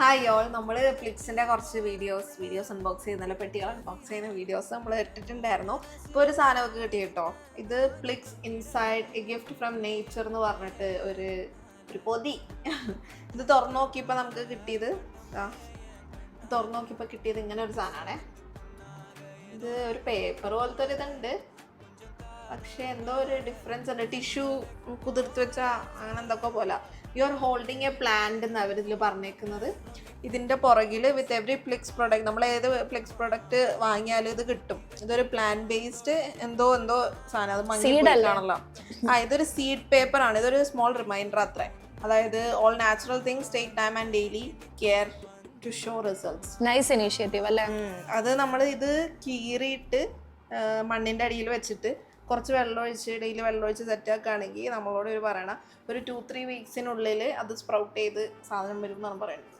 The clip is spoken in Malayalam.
ഹായ് ഓൾ നമ്മൾ ഫ്ലിപ്സിന്റെ കുറച്ച് വീഡിയോസ് വീഡിയോസ് അൺബോക്സ് ചെയ്യുന്ന പെട്ടികൾ അൺബോക്സ് ചെയ്യുന്ന വീഡിയോസ് നമ്മൾ ഇട്ടിട്ടുണ്ടായിരുന്നു. ഇപ്പോൾ ഒരു സാധനമൊക്കെ കിട്ടി കേട്ടോ. ഇത് Flix inside a gift from nature എന്ന് പറഞ്ഞിട്ട് ഒരു ഒരു പൊതി. ഇത് തുറന്നു നോക്കിയപ്പോൾ നമുക്ക് കിട്ടിയത് തുറന്നു നോക്കിയപ്പോൾ കിട്ടിയത് ഇങ്ങനെ ഒരു സാധനമാണേ ഇത് ഒരു പേപ്പർ പോലത്തെ ഒരു ഇതുണ്ട്. പക്ഷെ എന്തോ ഒരു ഡിഫറൻസ് ഉണ്ട്. ടിഷ്യൂ കുതിർത്ത് വെച്ച അങ്ങനെ എന്തൊക്കെ പോലെ. You are holding a plant എന്ന് അവരിതിൽ പറഞ്ഞേക്കുന്നത്. ഇതിന്റെ പുറകിൽ വിത്ത് എവറി ഫ്ലിക്സ് പ്രൊഡക്റ്റ് നമ്മൾ ഏത് ഫ്ലിക്സ് പ്രൊഡക്റ്റ് വാങ്ങിയാലും ഇത് കിട്ടും. ഇതൊരു പ്ലാൻ ബേസ്ഡ് എന്തോ എന്തോ സാധനം. അത് ആണല്ലോ. ആ ഇതൊരു സീഡ് പേപ്പർ ആണ്. ഇതൊരു സ്മോൾ റിമൈൻഡർ അത്ര. അതായത് all natural things take time and daily care to show results nice initiative അല്ലേ. അത് നമ്മൾ ഇത് കീറിയിട്ട് മണ്ണിന്റെ മണ്ണിന്റെ അടിയിൽ വെച്ചിട്ട് കുറച്ച് വെള്ളമൊഴിച്ച് ഡെയിലി വെള്ളമൊഴിച്ച് സെറ്റാക്കുകയാണെങ്കിൽ നമ്മളോട് ഒരു പറയണം ഒരു ടു ത്രീ വീക്സിനുള്ളിൽ അത് സ്പ്രൗട്ട് ചെയ്ത് സാധനം വരും എന്നാണ് പറയുന്നത്.